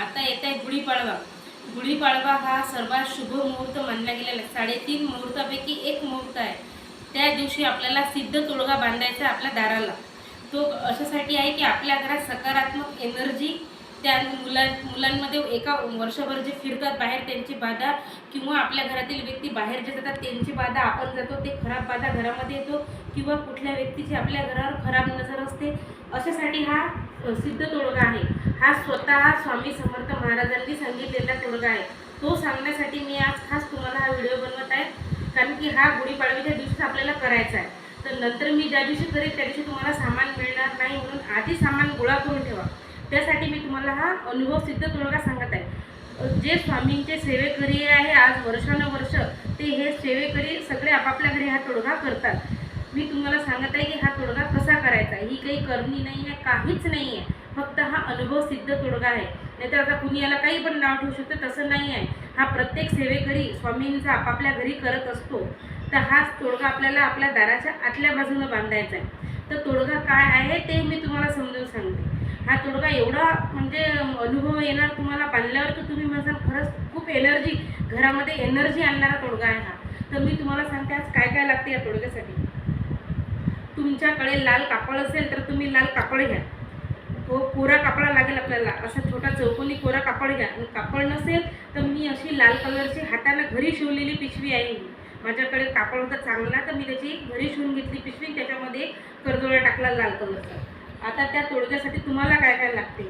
आता येत आहे गुढीपाडवा. गुढीपाडवा हा सर्वात शुभ मुहूर्त मानला गेलेला साडेतीन मुहूर्तापैकी एक मुहूर्त आहे. त्या दिवशी आपल्याला सिद्ध तोडगा बांधायचा आपल्या दाराला. तो अशासाठी आहे की आपल्या घरात सकारात्मक एनर्जी त्या मुला मुलांमध्ये एका वर्षभर जे फिरतात बाहेर त्यांची बाधा किंवा आपल्या घरातील व्यक्ती बाहेर जे जातात त्यांची बाधा आपण जातो ते खराब बाधा घरामध्ये येतो किंवा कुठल्या व्यक्तीची आपल्या घरावर खराब नजर असते अशासाठी हा सिद्ध तोडगा आहे. हा स्वतः स्वामी समर्थ महाराजांनी सांगितलेला तोडगा आहे. तो सांगण्यासाठी मी आज खास तुम्हाला हा व्हिडिओ बनवत आहे कारण की हा गुढीपाडव्याच्या दिवशीच आपल्याला करायचा आहे. तर नंतर मी ज्या दिवशी करेन त्या दिवशी तुम्हाला सामान मिळणार नाही म्हणून आधी सामान गोळा करून ठेवा. त्यासाठी मी तुम्हाला हा अनुभव सिद्ध तोडगा सांगत आहे. जे स्वामींचे सेवेकरी आहे आज वर्षानुवर्ष ते हे सेवेकरी सगळे आपापल्या घरी हा तोडगा करतात. मी तुम्हाला सांगत आहे की हा तोडगा कसा करायचा? ही काही करणी नाही आहे काहीच नाही आहे फक्त हा अनुभव सिद्ध तोडगा आहे. नाहीतर आता कुणी याला काही पण नाव ठेवू शकतं तसं नाही आहे हा प्रत्येक सेवेकरी स्वामींचा आपापल्या घरी करत असतो. तर हाच तोडगा आपल्याला आपल्या दाराच्या आतल्या बाजूनं बांधायचा आहे. तर तोडगा काय आहे ते मी तुम्हाला समजून सांगते. हा तोडगा एवढा म्हणजे अनुभव येणार तुम्हाला बांधल्यावर तर तुम्ही म्हणसाल खरंच खूप एनर्जी घरामध्ये एनर्जी आणणारा तोडगा आहे हा. तर मी तुम्हाला सांगते आज काय काय लागते या तोडग्यासाठी. तुमच्याकडे लाल कापड असेल तर तुम्ही लाल कापड घ्या. तो कोरा कापडा लागेल आपल्याला. असा छोटा चौकोनी कोरा कापड घ्या. आणि कापड नसेल तर मी अशी लाल कलरची हाताला घरी शिवलेली पिशवी आहे माझ्याकडे कापड होता चांगला तर मी त्याची घरी शिवून घेतली पिशवी त्याच्यामध्ये करदोळा टाकला लाल कलरचा. आता त्या तोडग्यासाठी तुम्हाला काय काय लागते?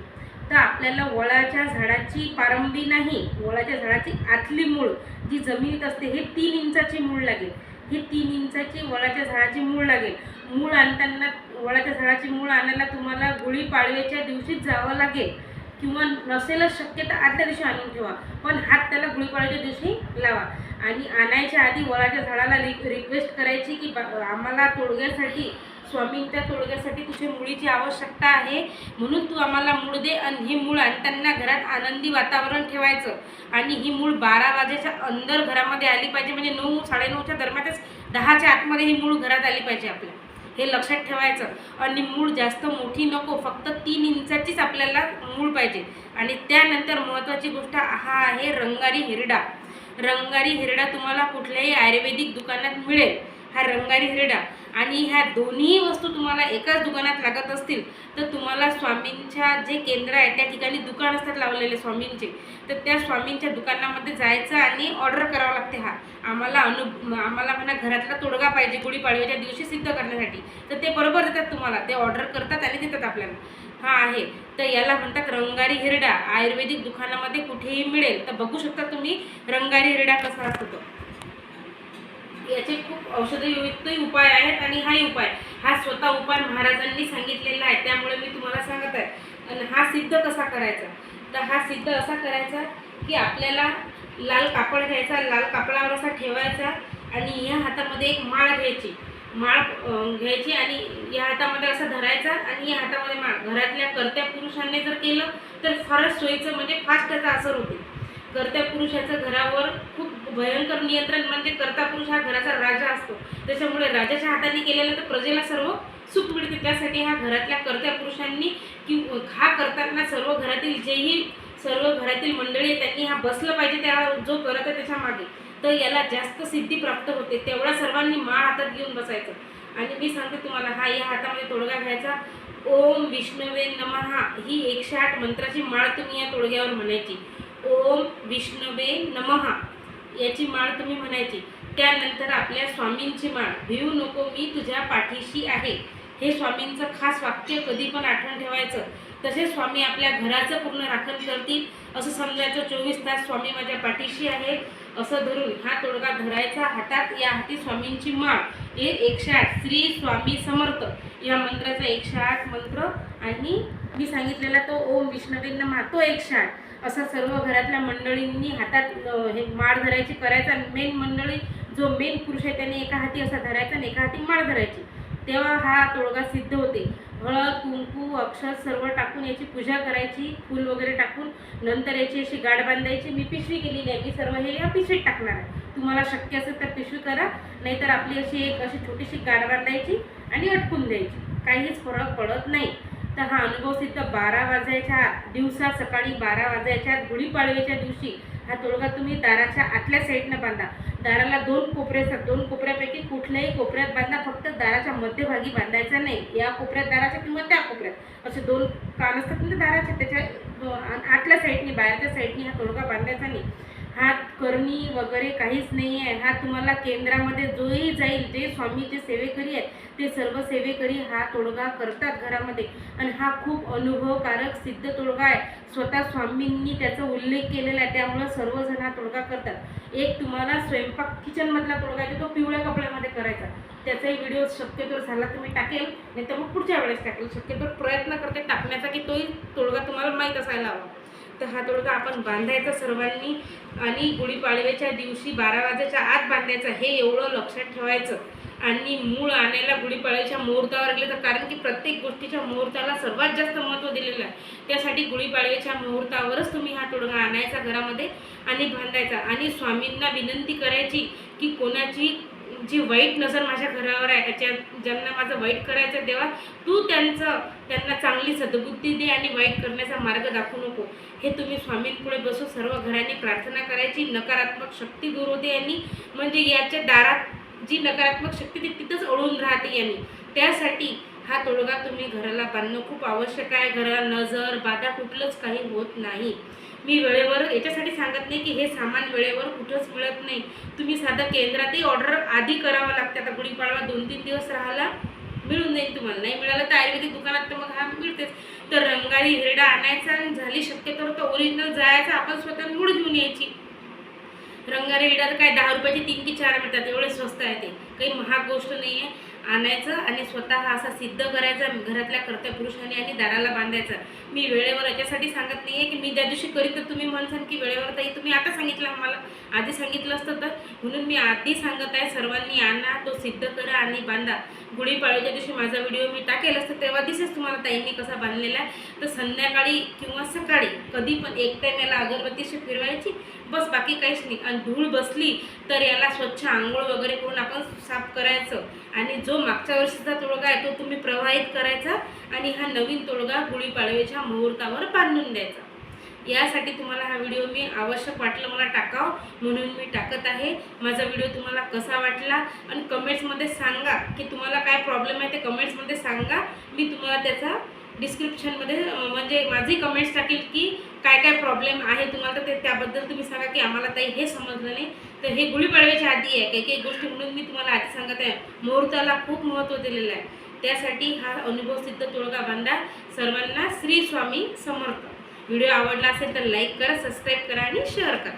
तर आपल्याला वळाच्या झाडाची पारंबी नाही वळाच्या झाडाची आतली मूळ जी जमिनीत असते हे तीन इंचाची मूळ लागेल. हे तीन इंचाची वळाच्या झाडाची मूळ लागेल. मूळ आणताना वळाच्या झाडाची मूळ आणायला तुम्हाला गुढीपाडव्याच्या दिवशीच जावं लागेल. किंवा नसेलच शक्य तर आदल्या दिवशी आणून ठेवा. पण हात त्याला गुढीपाडव्याच्या दिवशी लावा. आणि आणायच्या आधी वळाच्या झाडाला रि रिक्वेस्ट करायची की बा आम्हाला तोडग्यासाठी स्वामींच्या तोडग्यासाठी तुझ्या मुळीची आवश्यकता आहे म्हणून तू आम्हाला मूळ दे आणि हे मूळ आणि त्यांना घरात आनंदी वातावरण ठेवायचं. आणि ही मूळ बारा वाजेच्या अंदर घरामध्ये आली पाहिजे म्हणजे नऊ साडेनऊच्या दरम्यानच दहाच्या आतमध्ये ही मूळ घरात आली पाहिजे आपल्या. हे लक्षात ठेवायचं. आणि मूळ जास्त मोठी नको फक्त तीन इंचाचीच आपल्याला मूळ पाहिजे. आणि त्यानंतर महत्त्वाची गोष्ट हा आहे रंगारी हिरडा. रंगारी हिरडा तुम्हाला कुठल्याही आयुर्वेदिक दुकानात मिळेल. हा रंगारी हिरडा आणि ह्या दोन्ही वस्तू तुम्हाला एकाच दुकानात लागत असतील तर तुम्हाला स्वामींच्या जे केंद्र आहे त्या ठिकाणी दुकान असतात लावलेले स्वामींचे तर त्या स्वामींच्या दुकानामध्ये जायचं आणि ऑर्डर करावं लागते हा. आम्हाला अनु आम्हाला म्हणा घरातला तोडगा पाहिजे गुढीपाडव्याच्या दिवशी सिद्ध करण्यासाठी तर ते बरोबर देतात तुम्हाला. ते ऑर्डर करतात आणि देतात आपल्याला. हा आहे. तर याला म्हणतात रंगारी हिरडा. आयुर्वेदिक दुकानामध्ये कुठेही मिळेल तर बघू शकता तुम्ही रंगारी हिरडा कसा असतो तो. याचे खूप औषधयुक्तही उपाय आहेत आणि हाही उपाय. हा स्वतः उपाय महाराजांनी सांगितलेला आहे. त्यामुळे मी तुम्हाला सांगत आहे. आणि हा सिद्ध कसा करायचा? तर हा सिद्ध असा करायचा की आपल्याला लाल कापड घ्यायचा लाल कापडावर असा ठेवायचा आणि या हातामध्ये एक माळ घ्यायची. माळ घ्यायची आणि या हातामध्ये असं धरायचा आणि या हातामध्ये माळ. घरातल्या कर्त्या पुरुषांनी जर केलं तर फारच सोयीचं म्हणजे फास्ट त्याचा असर होते. कर्त्या पुरुषाचं घरावर खूप भयंकर नियंत्रण म्हणजे कर्ता पुरुष हा घराचा राजा असतो. त्याच्यामुळे राजाच्या हाताने केलेलं तर प्रजेला सर्व सुख मिळते. त्यासाठी हा घरातल्या कर्त्या पुरुषांनी कि हा करताना सर्व घरातील जेही सर्व घरातील मंडळी त्यांनी हा बसलं पाहिजे त्या जो करत आहे त्याच्यामागे. तर याला जास्त सिद्धी प्राप्त होते. तेवढा सर्वांनी माळ हातात घेऊन बसायचं. आणि मी सांगते तुम्हाला हा या हातामध्ये तोडगा घ्यायचा. ओम विष्णवे नमहा ही एकशे आठ मंत्राची माळ तुम्ही या तोडग्यावर म्हणायची. ओम विष्णवे नमहा याची माळ तुम्ही म्हणायची. त्यानंतर आपल्या स्वामींची माळ. भिवू नको मी तुझ्या पाठीशी आहे. हे स्वामींचं खास वाक्य कधी पण आठवण ठेवायचं. तसेच स्वामी आपल्या घराचं पूर्ण राखण करतील. असं समजायचं चोवीस तास स्वामी माझ्या पाठीशी आहे. असं धरून हा तोडगा धरायचा हातात या हाती स्वामींची माळ. हे एकशे आठ श्री स्वामी समर्थ. या मंत्राचा एकशे आठ मंत्र. आणि मी सांगितलेला तो ओम विष्णवेंना नमः. तो एकशे आठ असा सर्व घरातल्या मंडळींनी हातात हे माळ धरायची करायचा मेन मंडळी जो मेन पुरुष आहे त्याने एका हाती असा धरायचा आणि एका हाती माळ धरायची. तेव्हा हा तोडगा सिद्ध होते. हळद कुंकू अक्षर सर्व टाकून याची पूजा करायची फूल वगैरे टाकून नंतर याची अशी गाठ बांधायची. मी पिशवी केलेली आहे मी सर्व हे या पिशवीत टाकणार आहे. तुम्हाला शक्य असेल तर पिशवी करा नाहीतर आपली अशी एक अशी छोटीशी गाड बांधायची आणि अटकून द्यायची. काहीच फरक पडत नाही. तर हा अनुभव सिद्ध बारा वाजायच्या दिवसा सकाळी बारा वाजायच्या गुढीपाडव्याच्या दिवशी हा तोडगा तुम्ही दाराच्या आतल्या साईडनं बांधा. दाराला दोन कोपरे असतात. दोन कोपऱ्यापैकी कुठल्याही कोपऱ्यात बांधा. फक्त दाराच्या मध्यभागी बांधायचा नाही. या कोपऱ्यात दाराच्या किंवा त्या कोपऱ्यात. असे दोन कान असतात म्हणजे दाराच्या त्याच्या आतल्या साईडनी बाहेरच्या साईडनी हा तोडगा बांधायचा नाही. हात करणी वगैरे काहीच नाही आहे. हा तुम्हाला केंद्रामध्ये जोही जाईल. जे स्वामीचे सेवेकरी आहेत ते सर्व सेवेकरी हा तोडगा करतात घरामध्ये. आणि हा खूप अनुभवकारक सिद्ध तोडगा आहे. स्वतः स्वामींनी त्याचा उल्लेख केलेला आहे. त्यामुळं सर्वजण हा तोडगा करतात. एक तुम्हाला स्वयंपाक किचनमधला तोडगा आहे तो पिवळ्या कपड्यामध्ये करायचा. त्याचाही व्हिडिओ शक्यतो झाला तुम्ही टाकेल. नाही तर मग पुढच्या वेळेस टाकेल. शक्यतो प्रयत्न करते टाकण्याचा की तोही तोडगा तुम्हाला माहीत असायला हवा. तर हा तोडगा आपण बांधायचा सर्वांनी आणि गुढीपाडव्याच्या दिवशी बारा वाजाच्या आत बांधायचा. हे एवढं लक्षात ठेवायचं. आणि मूळ आणायला गुढीपाडव्याच्या मुहूर्तावर गेलं तर कारण की प्रत्येक गोष्टीच्या मुहूर्ताला सर्वात जास्त महत्त्व दिलेलं आहे. त्यासाठी गुढीपाडव्याच्या मुहूर्तावरच तुम्ही हा तोडगा आणायचा घरामध्ये आणि बांधायचा. आणि स्वामींना विनंती करायची की कोणाची जी वाईट नजर माझ्या घरावर आहे त्याच्या ज्यांना माझं वाईट करायचं देवा तू त्यांचं त्यांना चांगली सद्बुद्धी दे आणि वाईट करण्याचा मार्ग दाखवू नको. हे तुम्ही स्वामींपुढे बसून सर्व घरांनी प्रार्थना करायची नकारात्मक शक्ती दूर होते यांनी. म्हणजे याच्या दारात जी नकारात्मक शक्ती ती तिथंच अळून राहते यांनी. त्यासाठी हा तोडगा तुम्ही घराला बांधणं खूप आवश्यक आहे. घराला नजर बाधा कुठलंच काही होत नाही. मी वेळेवर याच्यासाठी सांगत नाही की हे सामान वेळेवर कुठंच मिळत नाही. तुम्ही साधं केंद्रातही ऑर्डर आधी करावं लागते. आता गुढीपाडवा दोन तीन दिवस राहायला मिळून जाईल तुम्हाला. नाही मिळालं तर आयुर्वेदिक दुकानात तर मग हा मिळतेच. तर रंगारी हिरडा आणायचा आणि झाली शक्यतो तर ओरिजिनल जायचा आपण स्वतः मूळ घेऊन यायची. रंगारी हिरडा तर काय दहा रुपयाचे तीन की चार मिळतात एवढे स्वस्त आहे ते. काही महाग गोष्ट नाही आहे आणायचं आणि स्वतः हा असा सिद्ध करायचा घरातल्या कर्त्या पुरुषांनी आणि दाराला बांधायचं. मी वेळेवर याच्यासाठी सांगत नाही आहे की मी ज्या दिवशी करीत तर तुम्ही म्हणसाल की वेळेवर ताई तुम्ही आता सांगितलं आम्हाला. आधी सांगितलं असतं तर. म्हणून मी आधी सांगत आहे सर्वांनी आणा तो सिद्ध करा आणि बांधा. गुढीपाडव्याच्या दिवशी माझा व्हिडिओ मी टाकेल असतं तेव्हा दिसेच तुम्हाला ताईंनी कसा बांधलेला आहे. तर संध्याकाळी किंवा सकाळी कधी पण एक टाईम याला अगरबत्तीशी फिरवायची बस बाकी काहीच नाही. आणि धूळ बसली तर याला स्वच्छ आंघोळ वगैरे करून आपण साफ करायचं. आणि जो मागच्या वर्षीचा तोडगा आहे तो तुम्ही प्रवाहित करायचा आणि हा नवीन तोडगा गुढीपाडव्याच्या मुहूर्तावर बांधून द्यायचा. यासाठी तुम्हाला हा व्हिडिओ मी आवश्यक वाटलं मला टाकाव म्हणून मी टाकत आहे. माझा व्हिडिओ तुम्हाला कसा वाटला आणि कमेंट्समध्ये सांगा की तुम्हाला काय प्रॉब्लेम आहे ते कमेंट्समध्ये सांगा. मी तुम्हाला त्याचा डिस्क्रिप्शनमध्ये म्हणजे माझी कमेंट्स टाकेल की काय काय प्रॉब्लेम आहे तुम्हाला तर ते त्याबद्दल तुम्ही सांगा की आम्हाला ताई हे समजलं नाही. तर हे गुढीपाडव्याच्या आधी आहे काही काही गोष्टी म्हणून मी तुम्हाला आधी सांगत आहे. मुहूर्ताला खूप महत्त्व दिलेलं आहे. त्यासाठी हा अनुभव सिद्ध तुळगा बांधा. सर्वांना श्री स्वामी समर्थ. व्हिडिओ आवडला असेल तर लाईक करा सबस्क्राईब करा आणि शेअर करा.